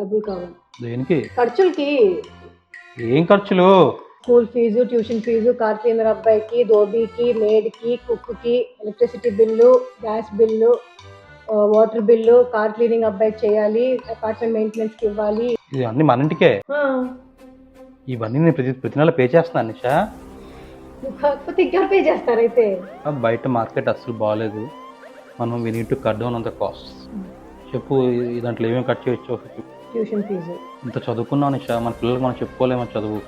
డబ్బులు కావాలి. దేనికి? ఖర్చులకి. ఏం ఖర్చులు? School fees tuition fees car cleaner అబ్బాయికి దోబీకి మేడ్కి కుక్కి electricity bill gas bill water bill car cleaning అబ్బాయికి చేయాలి అపార్ట్మెంట్ మెయింటెనెన్స్కి ఇవ్వాలి. ఇది అన్ని మన ఇంటికే? ఇవన్నీ నేను ప్రతి ప్రతి నెల పే చేస్తున్నాను నిషా. కాకపోతే ఇంకా పే చేస్తారైతే. బయట మార్కెట్ అస్సలు బాగాలేదు మనం we need to cut down on the cost. చెప్పు దాంట్లో ఏమేమి కట్ చేయొచ్చు ట్యూషన్ ఫీజు. ఇంత చదువుకున్నాం నిషా మన పిల్లలకు మనం చెప్పుకోలేమో చదువు.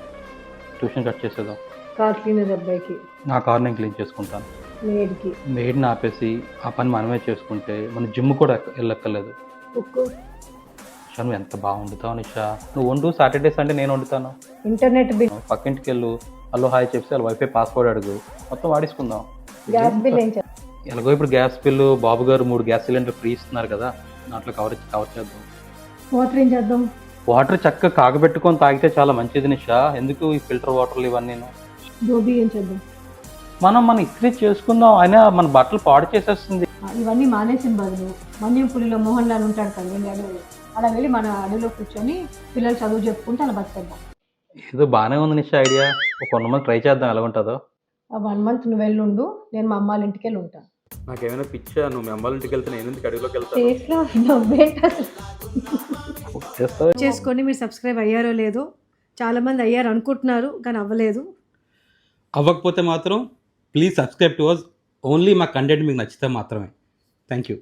ట్యూషన్ కట్ చేసేదాం కార్ క్లీనర్ అబ్బాయికి. నా కార్ నేను క్లీన్ చేసుకుంటాను. మేడ్కి మెయిడ్ని ఆపేసి ఆ పని మనమే చేసుకుంటే మన జిమ్ కూడా ఎక్క- వెళ్ళక్కర్లేదు. కుక్కు నిషా నువ్వు ఎంత బాగా వండుతావు నిషా. నువ్వు వండు సాటర్డే సండే నేను వండుతాను. Internet bill. పక్కింటికి వెళ్ళు. హలో హాయ్ చెప్పి వాళ్ళ వైఫై పాస్వర్డ్ అడుగు. మొత్తం వాడేసుకుందాం. గ్యాస్ బిల్ ఏం ఎలాగో ఇప్పుడు గ్యాస్ బిల్లు బాబు గారు మూడు గ్యాస్ సిలిండర్ ఫ్రీ ఇస్తున్నారు కదా. దాంట్లో కవర్ కవర్ చేద్దాం. వాటర్ ఏం చేద్దాం? వాటర్ చక్కగా కాగబెట్టుకొని తాగితే చాలా మంచిది నిషా. ఎందుకు ఈ ఫిల్టర్ వాటర్లు ఇవన్నీ దోబీ ఏం చేద్దాం? మనం మన ఇస్త్రీ చేసుకుందాం అయినా మన బట్టలు పాడు చేసేస్తుంది. ఇవన్నీ మానేసిన బదులు మన్యం పులిలో మోహన్ లాల్ ఉంటాడు కదా అలా వెళ్ళి మన అడవిలో కూర్చొని పిల్లలు చదువు చెప్పుకుంటే అలా బతికేద్దాం ఏదో బాగానే ఉంది నిషా ఐడియా. ఒక కొన్ని మంది ట్రై చేద్దాం ఎలా ఉంటుందో. ఆ వన్ మంత్ నువ్వు వెళ్ళి ఉండు నేను మా అమ్మాళ్ళ ఇంటికి వెళ్ళి ఉంటాను నాకేమైనా పిచ్చా నువ్వు మీ అమ్మాళ్ళ ఇంటికి వెళ్తే నేను ఎందుకు అడవిలోకి ఫేస్లో నవ్వేంటి చేసుకొని మీరు సబ్స్క్రైబ్ అయ్యారో లేదో చాలామంది అయ్యారు అనుకుంటున్నారు కానీ అవ్వలేదు. అవ్వకపోతే మాత్రం please subscribe to us only మా కంటెంట్ మీకు నచ్చితే మాత్రమే. Thank you